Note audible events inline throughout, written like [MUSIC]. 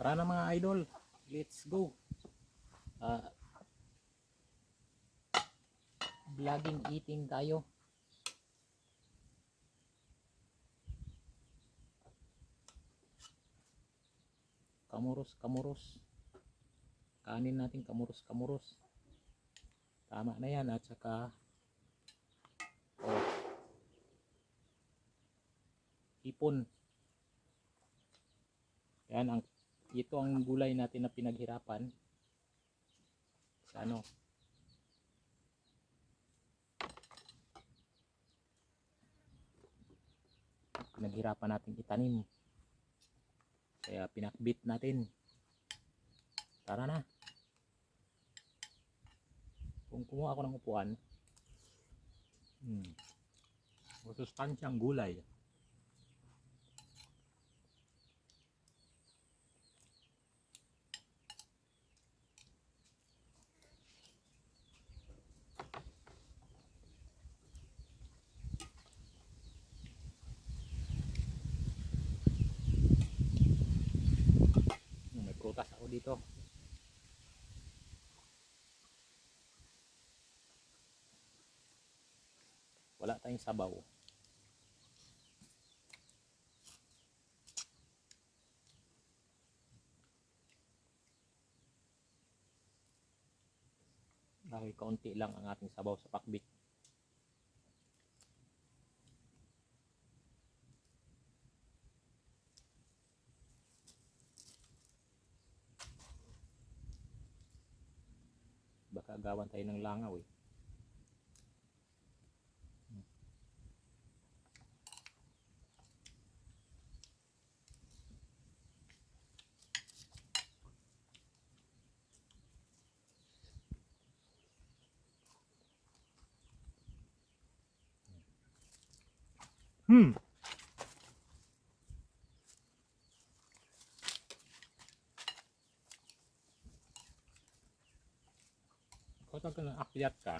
Tara na mga idol. Let's go. Ah, vlogging eating tayo. Kamuros, kamuros. Kanin natin kamuros, kamuros. Tama na yan at saka oh, ipon. Yan ang ito ang gulay natin na pinaghirapan. Sa ano? Pinaghirapan natin itanim. Kaya pinakbit natin. Tara na. Kung kumuha ako ng upuan hmm, masustansyang gulay Hmm, May prutas ako dito. Wala tayong sabaw. Dahil kaunti lang ang ating sabaw sa pakbit. Baka agawan tayo ng langaw eh. Hmm. Kung ka ng akyat ka,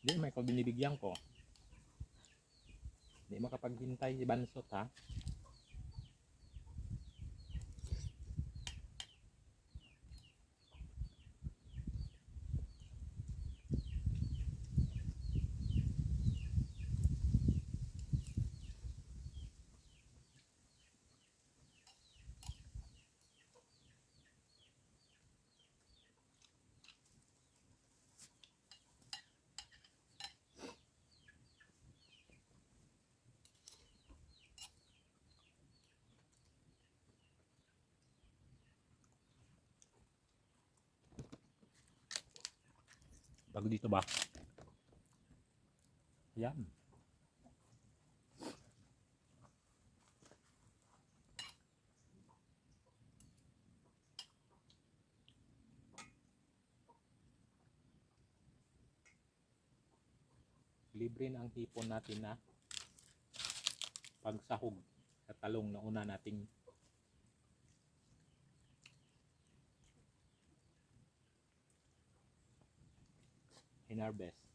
di may ko binibigyan ko. Di makapaghintay si Bansot ha. Bago dito ba? Yan. Libre na ang hipon natin na pagsahog sa talong na una nating hinarvest. Ang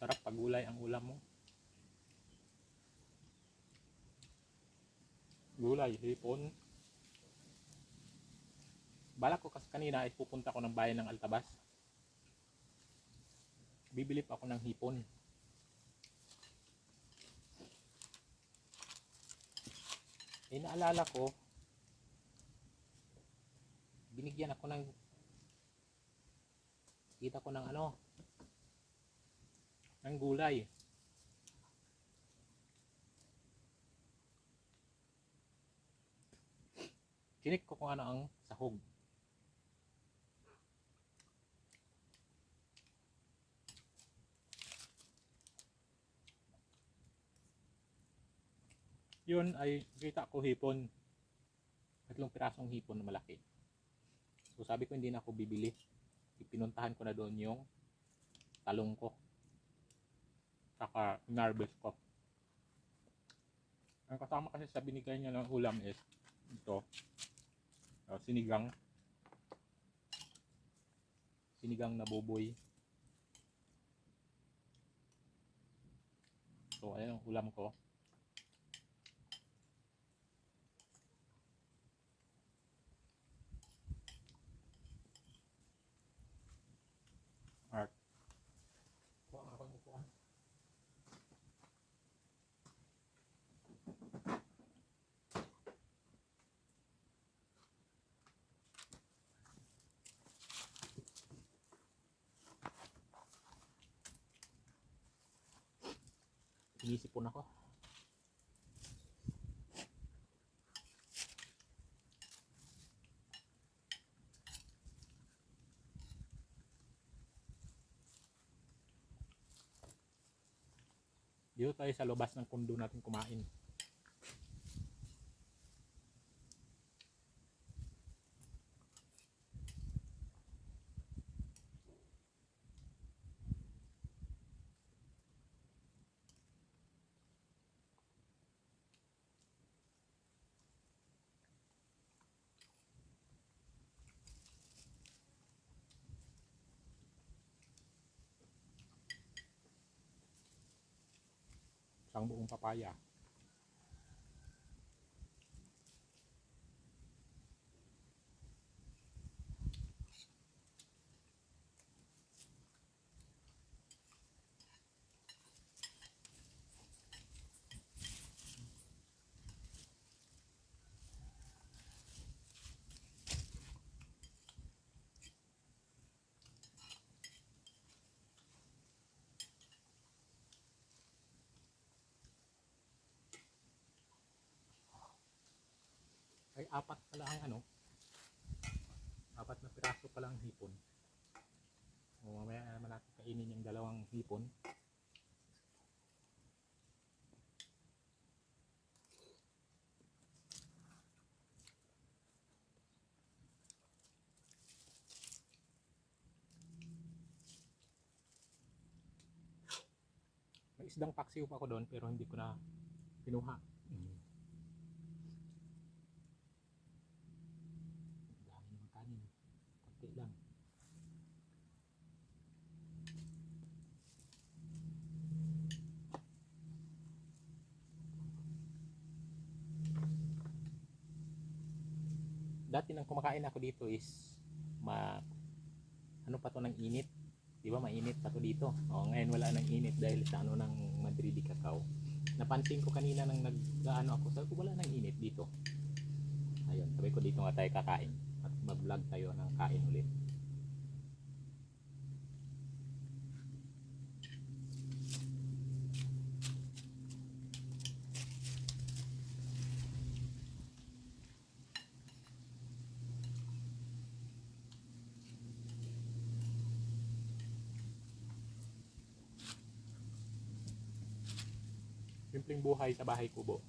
masarap pag gulay ang ulam mo. Gulay, hipon. Balak ko kasi kanina ay pupunta ko ng bayan ng Altabas. Bibili pa ako ng hipon. Eh naalala ko, binigyan ako ng kita ko ng ano, ng gulay. Chinik ko kung ano ang sahog. Yun ay kita ko hipon. Tatlong pirasong hipon na malaki. So sabi ko hindi na ako bibili. Ipinuntahan ko na doon yung talong ko. Saka inarbest ko. Ang kasama kasi sa binigay niya ng ulam is ito. uh, sinigang. Sinigang na boboy. So ayan ang ulam ko. At kuha nga ako ng upuan. Inisipon ako. Dito tayo sa labas ng kundo natin kumain. Isang buong papaya. Apat pala ang ano apat na piraso pala ang hipon. O mamaya na naman natin kainin yung dalawang hipon. May isdang paksiw pa ako doon pero hindi ko na pinuha mm. Ang dami ng kanin. Konti lang. Dati nang kumakain ako dito is ma ano pa to ng init. 'Di ba mainit pa to dito. O ngayon wala nang init dahil sa ano ng Madrid cacao. Napansin ko kanina nang nag-ano ako, sabi ko wala nang init dito. Ayun, sabi ko dito nga tayo kakain at mag-vlog tayo ng kain ulit. Simpleng buhay sa bahay kubo.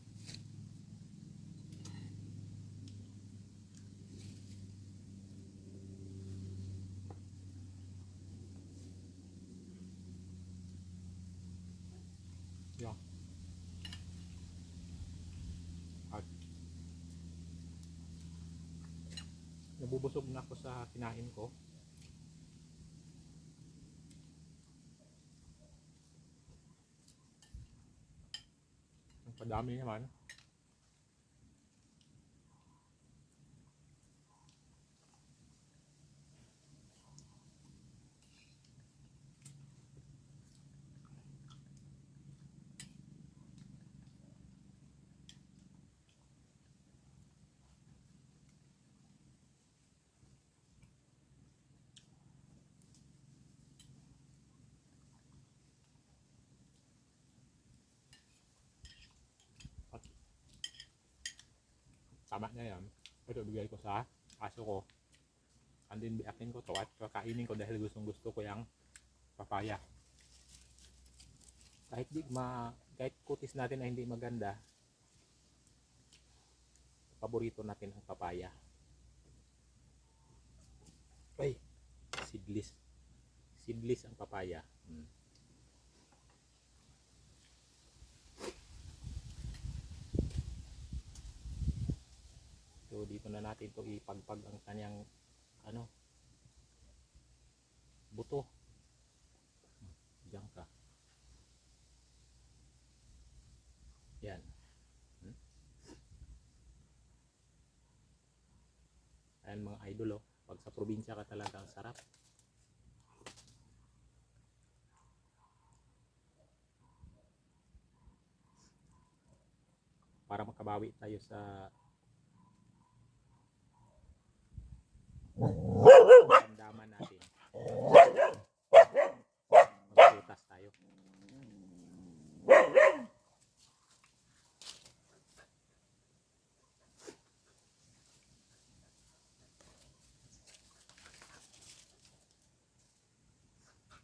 Yeah. At nabubusog na ako sa kinain ko. บรรดามีใช่ไหมนะ tama na yan. Ito bigay ko sa aso ko. Andin biakin ko to at kakainin ko dahil gustong gusto ko yung papaya. Kahit di ma kahit kutis natin na hindi maganda, paborito natin ang papaya. Ay, seedless. Seedless ang papaya. Mm. Dito na natin to ipagpag ang kanyang ano buto. Diyan ka. Yan. Hmm? Ayan mga idol oh. Pag sa probinsya ka talaga ang sarap. Para makabawi tayo sa damdaman natin. Magputas tayo.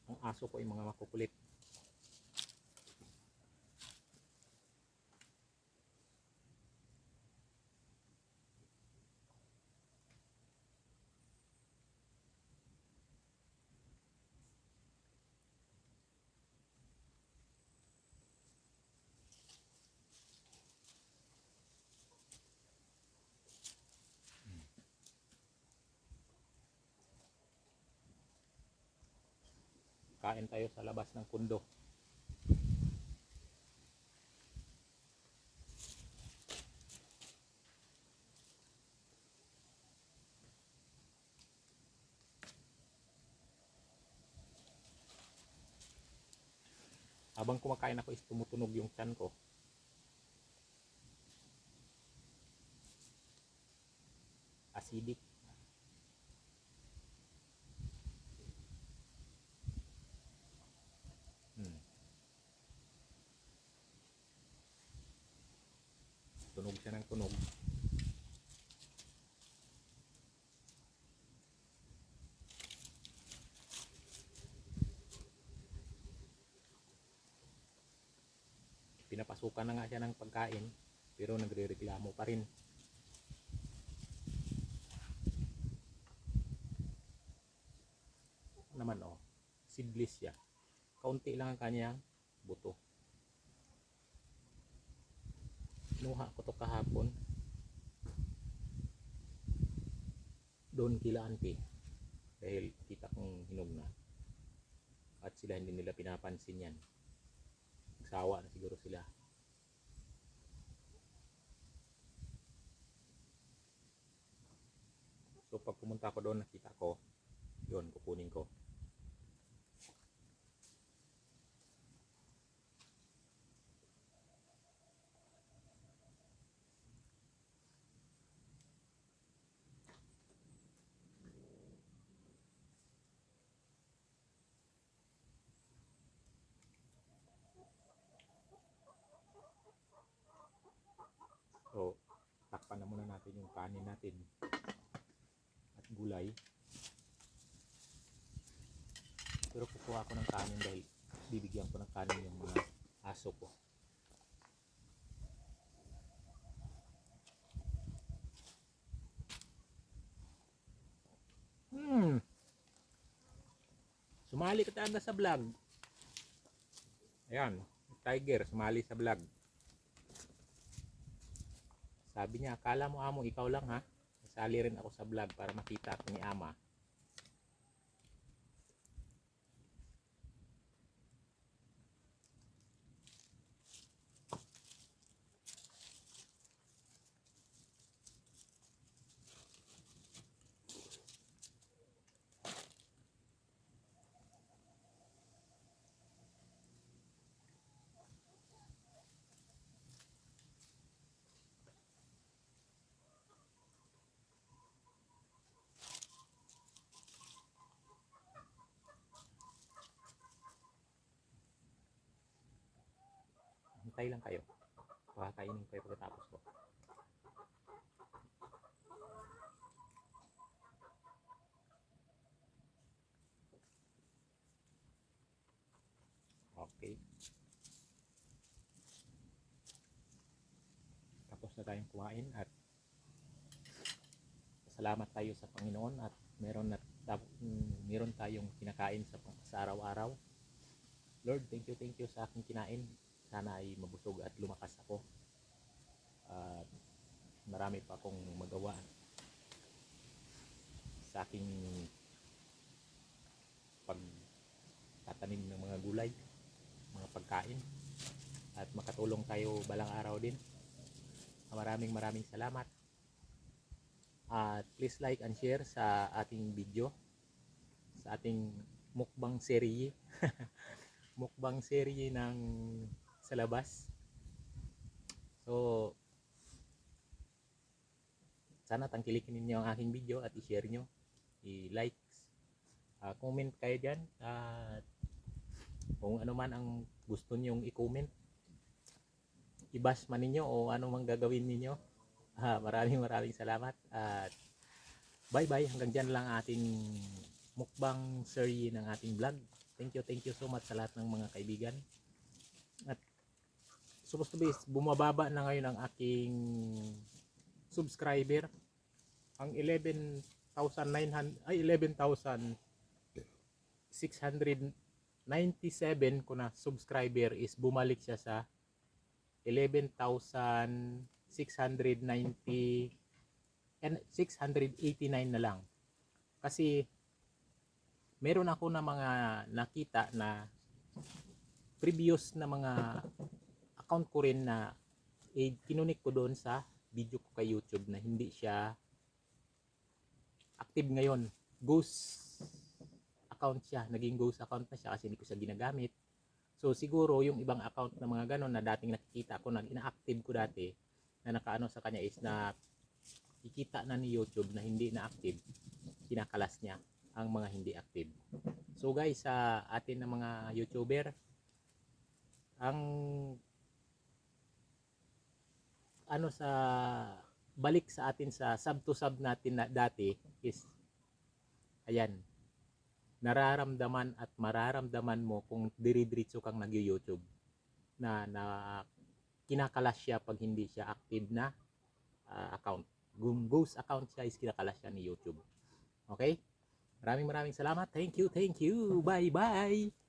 Ang aso ko ay mga makukulit. Kain tayo sa labas ng kundo. Habang kumakain ako is tumutunog yung tiyan ko. Acidic. Siya ng tunog. Pinapasukan na nga siya ng pagkain pero nagre-reklamo pa rin. Naman oh, seedless siya kaunti lang ang kanyang buto. Nuha ko to kahapon. Doon kila auntie. Dahil kita kong hinog na. At sila hindi nila pinapansin yan. Nagsawa na siguro sila. So pag pumunta ko doon nakita ko, yun kukunin ko. So, takpan na muna yung kanin natin at gulay. Pero kukuha ko ng kanin dahil bibigyan ko ng kanin yung mga aso ko. Hmm. Sumali ka talaga sa vlog. Ayan, tiger, sumali sa vlog. Sabi niya, akala mo amo, ikaw lang ha. Sali rin ako sa vlog para makita ako ni ama. Antay lang kayo. Pakakainin kayo pagkatapos ko. Okay. Tapos na tayong kumain at salamat tayo sa Panginoon at meron na meron tayong kinakain sa, sa araw-araw. Lord, thank you, thank you sa aking kinain. Sana ay mabusog at lumakas ako. At marami pa akong magawa sa aking pagtatanim ng mga gulay, mga pagkain at makatulong tayo balang araw din. Maraming maraming salamat. At please like and share sa ating video sa ating mukbang serye. [LAUGHS] mukbang serye ng sa labas. So sana tangkilikin ninyo ang aking video at i-share nyo, i-like, ah, comment kayo dyan at kung ano man ang gusto nyong i-comment i-bash man ninyo o ano mang gagawin ninyo. [LAUGHS] Ah, maraming maraming salamat at bye bye hanggang dyan lang ating mukbang series ng ating vlog. Thank you thank you so much sa lahat ng mga kaibigan. At supposed to be bumababa na ngayon ang aking subscriber ang 11,900 ay 11,697 ko na subscriber is bumalik siya sa 11,690 and 689 na lang. Kasi meron ako na mga nakita na previous na mga account ko rin na eh, kinunik ko doon sa video ko kay YouTube na hindi siya active ngayon. Ghost account siya. Naging ghost account na siya kasi hindi ko siya ginagamit. So siguro yung ibang account na mga ganon na dating nakikita ko na ina-active ko dati na nakaano sa kanya is na ikita na ni YouTube na hindi na active kinakalas niya ang mga hindi active. So guys sa atin na mga YouTuber ang ano sa balik sa atin sa sub to sub natin na dati is ayan nararamdaman at mararamdaman mo kung diri-diretso kang nag-YouTube na, na kinakalas siya pag hindi siya active na ah, account. Ghost account siya is kinakalas siya ni YouTube. Okay? Maraming maraming salamat. Thank you, thank you. Bye bye.